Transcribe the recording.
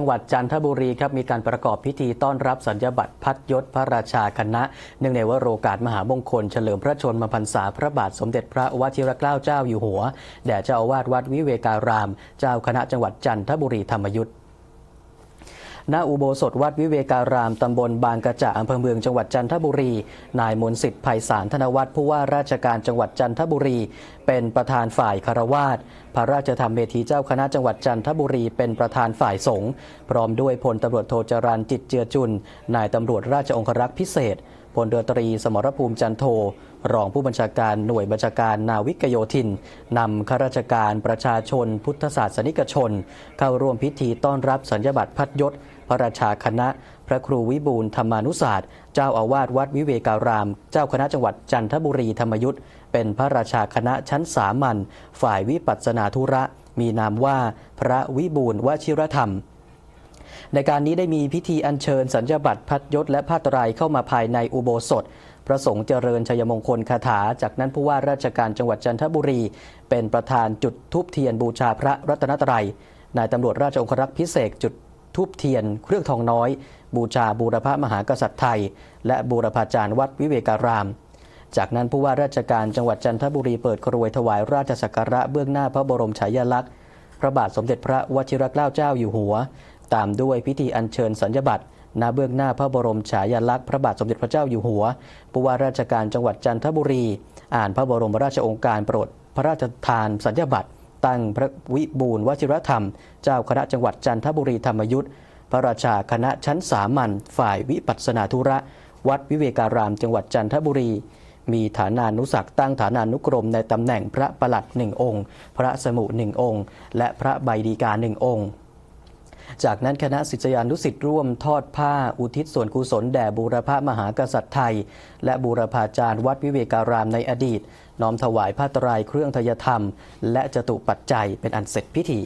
จังหวัดจันทบุรีครับมีการประกอบพิธีต้อนรับสัญญบัตรพัดยศพระราชาคณะ เนื่องในวโรกาสมหามงคลเฉลิมพระชนมพรรษาพระบาทสมเด็จพระวชิรเกล้าเจ้าอยู่หัว แด่เจ้าอาวาสวัดวิเวการาม เจ้าคณะจังหวัดจันทบุรีธรรมยุทธ์ ณอุโบสถวัดวิเวการามตำบลบางกระจะอำเภอเมืองจังหวัดจันทบุรี นายมนสิทธิ์ไพศาลธนวัฒน์ผู้ว่าราชการจังหวัดจันทบุรี เป็นประธานฝ่ายคารวาสพระราชธรรมเมธีเจ้าคณะจังหวัดจันทบุรีเป็นประธานฝ่ายสงฆ์พร้อมด้วยพลตำรวจโทจรันจิตเจือจุน นายตำรวจราชองครักษ์พิเศษพลเรือตรีสมรภูมิจันโท รองผู้บัญชาการหน่วยบัญชาการนาวิกโยธินนำข้าราชการประชาชน พุทธศาสนิกชน เข้าร่วมพิธีต้อนรับสัญญบัตรพัดยศ พระราชาคณะ พระครูวิบูลธรรมานุศาสตร์ เจ้าอาวาสวัดวิเวการาม เจ้าคณะจังหวัดจันทบุรีธรรมยุทธ์เป็นพระราชาคณะชั้นสามัญฝ่ายวิปัสสนาธุระ มีนามว่าพระวิบูลวชิรธรรมในการนี้ได้มีพิธีอัญเชิญสัญญบัตรพัดยศและผ้าตรายเข้ามาภายในอุโบสถ พระสงฆ์เจริญชัยมงคลคาถา จากนั้นผู้ว่าราชการจังหวัดจันทบุรี เป็นประธานจุดทูบเทียนบูชาพระรัตนตรัยนายตำรวจราชองครักษ์พิเศษจุดทูบเทียน เครื่องทองน้อย บูชาบูรพมหากษัตริย์ไทย และบูรพาจารย์วัดวิเวการาม จากนั้นผู้ว่าราชการจังหวัดจันทบุรีเปิดกรวยถวายราชสักการะเบื้องหน้าพระบรมฉายาลักษณ์พระบาทสมเด็จพระวชิรเกล้าเจ้าอยู่หัว ตามด้วยพิธีอัญเชิญสัญญบัตร ณเบื้องหน้าพระบรมฉายาลักษณ์พระบาทสมเด็จพระเจ้าอยู่หัวผู้ว่าราชการจังหวัดจันทบุรี อ่านพระบรมราชองค์การโปรดพระราชทานสัญญบัตรตั้งพระวิบูลย์วชิรธรรม เจ้าคณะจังหวัดจันทบุรีธรรมยุทธ์พระราชาคณะชั้นสามัญฝ่ายวิปัสนาธุระ วัดวิเวการาม จังหวัดจันทบุรี มีฐานานุศักตั้งฐานานุกรมในตำแหน่งพระประหลัดหนึ่งองค์ พระสมุหนึ่งองค์ และพระใบดีกาหนึ่งองค์ จากนั้นคณะศิษยานุศิษย์ร่วมทอดผ้าอุทิศส่วนกุศลแด่บูรพามหากษัตริย์ไทย และบูรพาจารย์วัดวิเวการามในอดีต น้อมถวายผ้าตรายเครื่องทยธรรม และจตุปัจจัยเป็นอันเสร็จพิธี